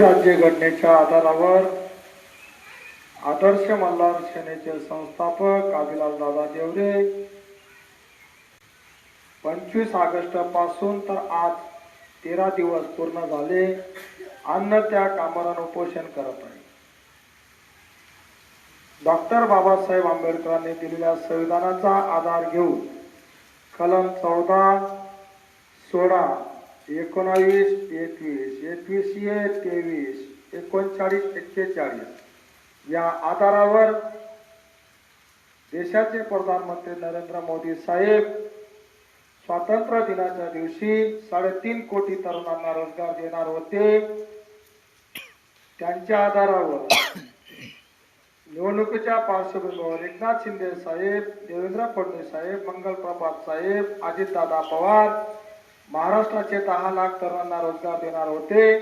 राज्यघटनेच्या आधारावर आदर्श मल्हार सेनेचे संस्थापक आदिलाल दादा देवरे पंचवीस ऑगस्टपासून तर आज तेरा दिवस पूर्ण झाले. अन्न त्या आमरण उपोषण करत आहे. डॉक्टर बाबासाहेब आंबेडकरांनी दिलेल्या संविधानाचा आधार घेऊन कलम चौदा सोळा एकोणावीस एकवीस एकवीसशे तेवीस एकोणचाळीस एक्केचाळीस. या आधारावर देशाचे प्रधानमंत्री नरेंद्र मोदी साहेब स्वातंत्र्य दिनाच्या दिवशी साडेतीन कोटी तरुणांना रोजगार देणार होते. त्यांच्या आधारावर निवडणुकीच्या पार्श्वभूमीवर एकनाथ शिंदे साहेब देवेंद्र फडणवीस साहेब मंगल प्रभात साहेब अजितदादा पवार महाराष्ट्राचे दहा लाख तरुणांना रोजगार देणार होते.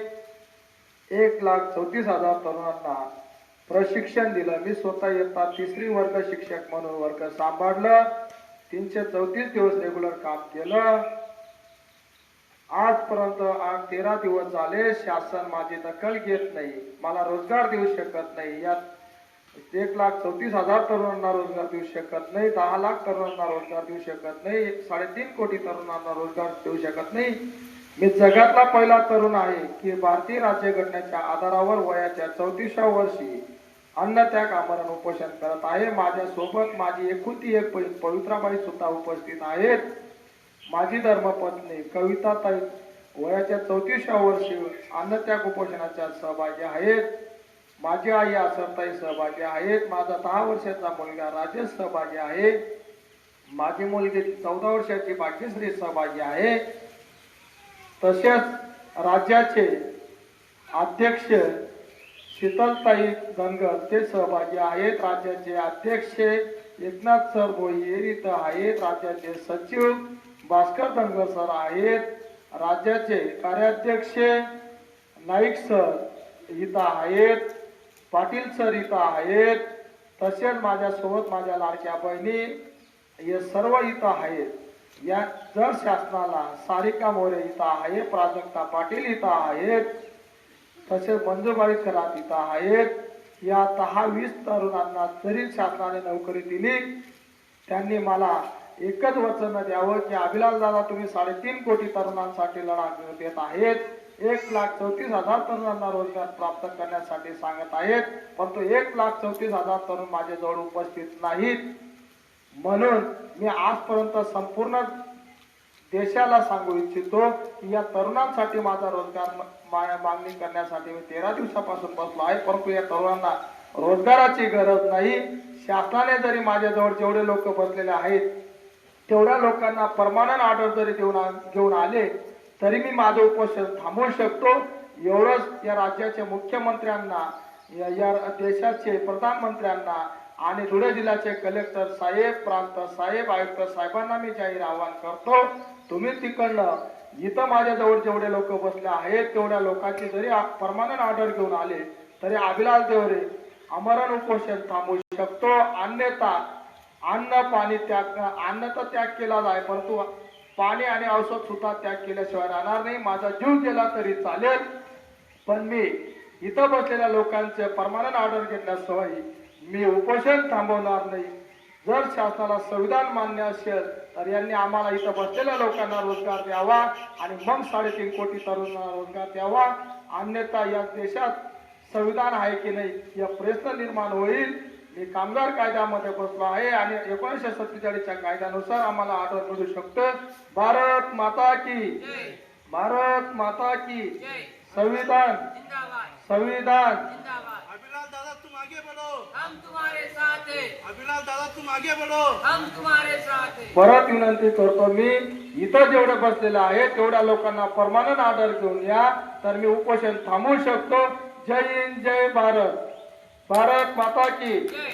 एक लाख चौतीस हजार तरुणांना प्रशिक्षण दिलं. मी स्वतः इयत्ता तिसरी वर्ग शिक्षक म्हणून वर्ग सांभाळलं. तीनशे चौतीस दिवस रेग्युलर काम केलं. आजपर्यंत आज तेरा दिवस झाले. शासन माझी दखल घेत नाही. मला रोजगार देऊ शकत नाही. यात एक लाख चौतीस हजार तरुणांना रोजगार देऊ शकत नाही दहा लाख तरुणांना रोजगार देऊ शकत नाही साडेतीन कोटी तरुणांना रोजगार देऊ शकत नाही. मी जगातला पहिला तरुण आहे की भारतीय राज्यघटनेच्या आधारावर वयाच्या चौतीसव्या वर्षी अन्न त्याग आमरण उपोषण करत आहे. माझ्या सोबत माझी एकुलती एक बहीण पवित्राबाई सुद्धा उपस्थित आहेत. माझी धर्मपत्नी कविताताई वयाच्या चौतीसव्या वर्षी अन्नत्याग उपोषणाच्या सहभागी आहेत. माझी आई आसरताई सहभागी आहेत. माझा दहा वर्षाचा मुलगा राजेश सहभागी आहे. माझी मुलगी चौदा वर्षाची भाग्यश्री सहभागी आहे. तसेच राज्याचे अध्यक्ष शीतलताई धनगर ते सहभागी आहेत. राज्याचे अध्यक्ष एकनाथ सर भोईर इथं आहेत. राज्याचे सचिव भास्कर धनगर सर आहेत. राज्याचे कार्याध्यक्ष नाईक सर इथं आहेत. पाटील सर इथं आहेत. तसेच माझ्यासोबत माझ्या लाडक्या बहिणी हे सर्व इथं आहेत. या जर शासनाला सारिका मोरे इथं आहे प्राजक्ता पाटील इथं आहेत. तसेच मंजूबाई खरात इथं आहेत. या दहा वीस तरुणांना जरी शासनाने नोकरी दिली त्यांनी मला एकच वचन द्यावं की अभिलाष दादा तुम्ही साडेतीन कोटी तरुणांसाठी लढा देत आहेत. एक लाख चौतीस हजार तरुणांना रोजगार प्राप्त करण्यासाठी सांगत आहेत. परंतु एक लाख चौतीस हजार तरुण माझ्याजवळ उपस्थित नाहीत. म्हणून मी आजपर्यंत संपूर्ण देशाला सांगू इच्छितो की या तरुणांसाठी माझा रोजगार मा- मागणी करण्यासाठी मी तेरा दिवसापासून बसलो आहे. परंतु या तरुणांना रोजगाराची गरज नाही. शासनाने जरी माझ्याजवळ जेवढे लोक बसलेले आहेत तेवढ्या लोकांना परमानंट ऑर्डर जरी देऊन घेऊन आले तरी मी माझं उपोषण थांबवू शकतो. एवढंच या राज्याच्या मुख्यमंत्र्यांना या या देशाचे प्रधानमंत्र्यांना आणि धुळे जिल्ह्याचे कलेक्टर साहेब प्रांत साहेब आयुक्त साहेबांना मी जाहीर आवाहन करतो. तुम्ही तिकडनं इथं माझ्याजवळ जेवढे लोक बसले आहेत तेवढ्या लोकांची जरी परमानंट ऑर्डर घेऊन आले तरी अभिलाष देवरे अमरण उपोषण थांबवू शकतो. अन्यथा अन्न पाणी त्याग अन्न तर त्याग केला जाय परंतु पाणी आणि औषध सुद्धा त्याग केल्याशिवाय राहणार नाही. माझा जीव गेला तरी चालेल. पण मी इथं बसलेल्या लोकांचे परमानंट ऑर्डर घेतल्याशिवाय मी उपोषण थांबवणार नाही. जर शासनाला संविधान मान्य असेल तर यांनी आम्हाला इथं बसलेल्या लोकांना रोजगार द्यावा आणि मग साडेतीन कोटी तरुणांना रोजगार द्यावा. अन्यथा या देशात संविधान आहे की नाही या प्रश्न निर्माण होईल. कामगार कायद्यामध्ये बसलो आहे आणि एकोणीसशे सत्तेचाळीसच्या कायद्यानुसार आम्हाला ऑर्डर मिळू शकतं. भारत माता की. भारत माता की. संविधान. संविधान. अभिलाष दादा तुम आगे बढ़ो. हम तुम्हारे साथ हैं. अभिलाष दादा तुम आगे बढ़ो. हम तुम्हारे साथ हैं. परत विनंती करतो मी इथं जेवढे बसलेले आहे तेवढ्या लोकांना परमानंट ऑर्डर घेऊन या. तर मी उपोषण थांबवू शकतो. जय हिंद जय भारत. भारत माता की जय